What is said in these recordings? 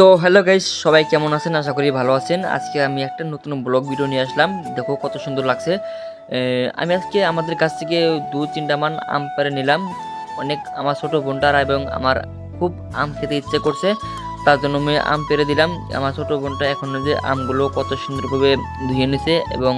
So hello guys সবাই কেমন আছেন? আশা করি ভালো আছেন। আজকে আমি একটা নতুন ব্লগ ভিডিও নিয়ে আসলাম। দেখো কত সুন্দর লাগছে। আমি আজকে আমাদের কাছ থেকে দু তিনটা মান আম পেরে নিলাম। অনেক আমার ছোট বোনটারা এবং আমার খুব আম খেতে ইচ্ছে করছে। তার জন্য আমি আম পেরে দিলাম। আমার ছোট বোনটা এখন যে আমগুলো কত সুন্দরভাবে ধুয়ে নিছে এবং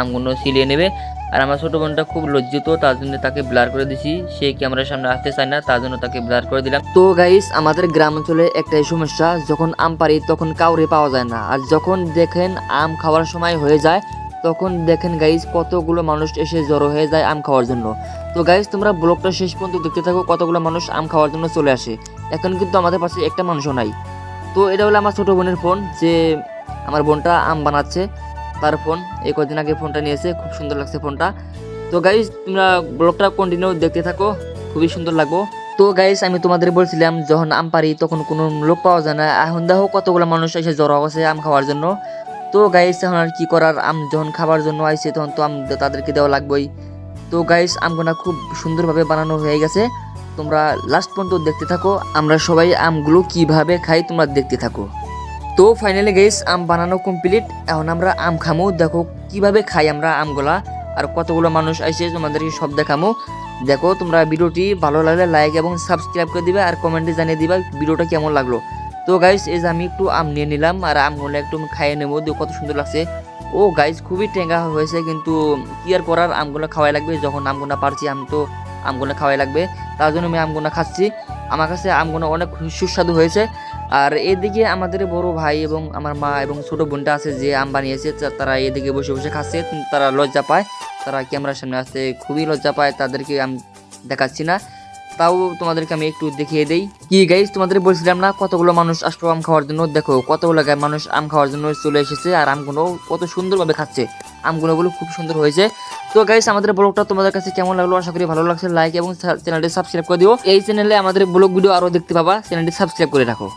আমগুলো সিলিয়ে নেবে। আর আমার ছোট বোনটা খুব লজ্জিত, তার জন্য তাকে ব্লার করে দিছি। সে ক্যামেরার সামনে আসতে চায় না, তার জন্য তাকে ব্লার করে দিলাম। তো গাইস আমাদের গ্রাম অঞ্চলে একটাই সমস্যা, যখন আম পারি তখন কাউরে পাওয়া যায় না। আর যখন দেখেন আম খাওয়ার সময় হয়ে যায়, তখন দেখেন গাইস কতগুলো মানুষ এসে জড়ো হয়ে যায় আম খাওয়ার জন্য। তো গাইস তোমরা ব্লগটা শেষ পর্যন্ত দেখতে থাকো, কতগুলো মানুষ আম খাওয়ার জন্য চলে আসে। এখন কিন্তু আমাদের পাশে একটা মানুষও নাই। তো এটা হলো আমার ছোট বোনের ফোন যে আমার বোনটা আম বানাচ্ছে। তার ফোন এই কদিন আগে ফোনটা নিয়েছে, খুব সুন্দর লাগছে ফোনটা তো গাইস তোমরা ব্লগটা কন্টিনিউ দেখতে থাকো, খুবই সুন্দর লাগবো। তো গাইস আমি তোমাদের বলছিলাম, যখন আম পারি তখন কোনো লোক পাওয়া যায় না। এখন দেখো কতগুলো মানুষ এসে জড়ো আছে আম খাওয়ার জন্য। তো গাইস এখন আর কি করার? আম যখন খাবার জন্য আইসে তখন তো আম তাদেরকে দেওয়া লাগবেই। তো গাইস আমগুলা খুব সুন্দরভাবে বানানো হয়ে গেছে। তোমরা লাস্ট পর্যন্ত দেখতে থাকো। আমরা সবাই আমগুলো কীভাবে খাই, তোমরা দেখতে থাকো। তো ফাইনালি গাইস আম বানানো কমপ্লিট এখন আমরা আম খামো। দেখো কীভাবে খাই আমরা আমগুলা। আর কতগুলো মানুষ আইসে তোমাদেরকে সব দেখামো। দেখো তোমরা ভিডিওটি ভালো লাগলে লাইক এবং সাবস্ক্রাইব করে দিবে আর কমেন্টে জানিয়ে দিবা ভিডিওটা কেমন লাগল। তো গাইস এই যে আমি একটু আম নিয়ে নিলাম আর আমগুলো একটু খাইয়ে নেব। কত সুন্দর লাগছে। ও গাইস খুবই টেঙ্গা হয়েছে কিন্তু কি আর করার? আমগুলো খাওয়াই লাগবে। যখন আমগুলো পারছি, আম তো আমগুলো খাওয়াই লাগবে। তার জন্য আমি আমগুলো খাচ্ছি। আমার কাছে আমগুলো অনেক সুস্বাদু হয়েছে। আর এদিকে আমাদের বড় ভাই এবং আমার মা এবং ছোট বোনটা আছে যে আম বানিয়েছে তারা এদিকে বসে বসে খাচ্ছে, তারা লজ্জা পায়, তারা ক্যামেরার সামনে আসতে খুবই লজ্জা পায়, তাদেরকে আমি দেখাচ্ছি না। তাও তোমাদেরকে আমি একটু দেখিয়ে দেই। কি গাইস তোমাদের বলছিলাম না কতগুলো মানুষ আসলো আম খাওয়ার জন্য? দেখো, কতগুলো গায়ে মানুষ আম খাওয়ার জন্য চলে এসেছে আর আমগুলো কত সুন্দরভাবে খাচ্ছে। আমগুলো গুলো খুব সুন্দর হয়েছে। তো গাইস আমাদের ব্লগটা তোমাদের কাছে কেমন লাগল? আশা করি ভালো লাগছে। লাইক এবং চ্যানেলটি সাবস্ক্রাইব করে দিও। এই চ্যানেলে আমাদের ব্লগ ভিডিও আরও দেখতে পাবা। চ্যানেলটি সাবস্ক্রাইব করে রাখো।